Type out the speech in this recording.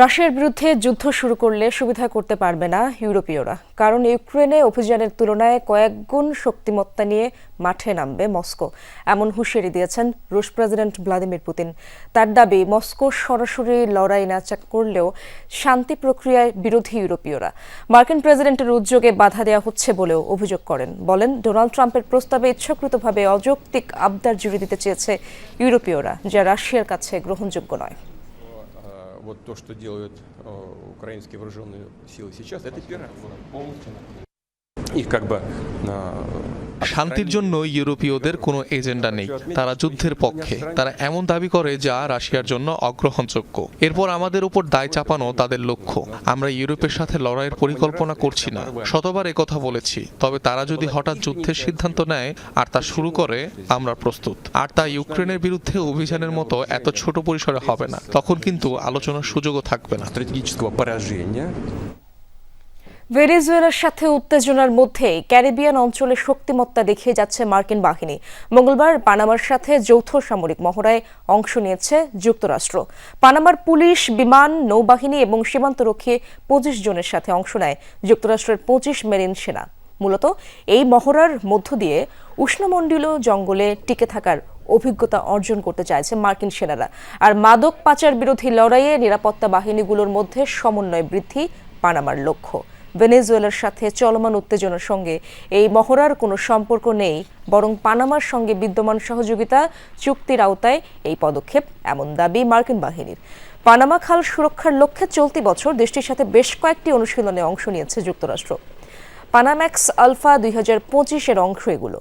রাশিয়ার বিরুদ্ধে যুদ্ধ শুরু করলে সুবিধা করতে পারবে না ইউরোপীয়রা, কারণ ইউক্রেনে অভিযানের তুলনায় কয়েক গুণ শক্তিমত্তা নিয়ে মাঠে নামবে মস্কো, এমন হুঁশিয়ারি দিয়েছেন রুশ প্রেসিডেন্ট ভ্লাদিমির পুতিন। তার দাবি, মস্কো সরাসরি লড়াই না করলেও শান্তি প্রক্রিয়ায় বিরোধী ইউরোপীয়রা। মার্কিন প্রেসিডেন্টের উদ্যোগে বাধা দেওয়া হচ্ছে বলেও অভিযোগ করেন। বলেন, ডোনাল্ড ট্রাম্পের প্রস্তাবে ইচ্ছাকৃতভাবে অযৌক্তিক আবদার জুড়ে দিতে চেয়েছে ইউরোপীয়রা, যা রাশিয়ার কাছে গ্রহণযোগ্য নয়। Вот то, что делают э, украинские вооруженные силы сейчас, это пиар. Их как бы а, শান্তির জন্য ইউরোপীয়দের কোনো এজেন্ডা নেই। তারা যুদ্ধের পক্ষে। তারা এমন দাবি করে যা রাশিয়ার জন্য অগ্রহণযোগ্য। এরপর আমাদের উপর দায় চাপানো তাদের লক্ষ্য। আমরা ইউরোপের সাথে লড়াইয়ের পরিকল্পনা করছি না। শতবার কথা বলেছি। তবে তারা যদি হঠাৎ যুদ্ধের সিদ্ধান্ত নেয় আর তা শুরু করে, আমরা প্রস্তুত। আর তা ইউক্রেনের বিরুদ্ধে অভিযানের মতো এত ছোট পরিসরে হবে না। তখন কিন্তু আলোচনার সুযোগও থাকবে না। ভেনেজুয়েলার সাথে উত্তেজনার মধ্যে ক্যারিবিয়ান অঞ্চলে শক্তিমত্তা দেখিয়ে যাচ্ছে মার্কিন বাহিনী। মঙ্গলবার পানামার সাথে যৌথ সামরিক মহড়ায় অংশ নিয়েছে যুক্তরাষ্ট্র। পানামার পুলিশ, বিমান, নৌবাহিনী এবং সীমান্তরক্ষী পঁচিশ জনের সাথে অংশ নেয় যুক্তরাষ্ট্রের পঁচিশ মেরিন সেনা। মূলত এই মহড়ার মধ্য দিয়ে উষ্ণমণ্ডলীয় জঙ্গলে টিকে থাকার অভিজ্ঞতা অর্জন করতে চাইছে মার্কিন সেনারা। আর মাদক পাচার বিরোধী লড়াইয়ে নিরাপত্তা বাহিনীগুলোর মধ্যে সমন্বয় বৃদ্ধি পানামার লক্ষ্য। ভেনেজুয়েলার সাথে চলমান উত্তেজনার সঙ্গে এই মহড়ার কোনো সম্পর্ক নেই, বরং পানামার সঙ্গে বিদ্যমান সহযোগিতা চুক্তির আওতায় এই পদক্ষেপ এমন দাবি মার্কিন বাহিনীর। পানামা খাল সুরক্ষার লক্ষ্যে চলতি বছর দেশটির সাথে বেশ কয়েকটি অনুশীলনে অংশ নিয়েছে যুক্তরাষ্ট্র। পানাম্যাক্স আলফা দুই হাজার পঁচিশের অংশ এগুলো।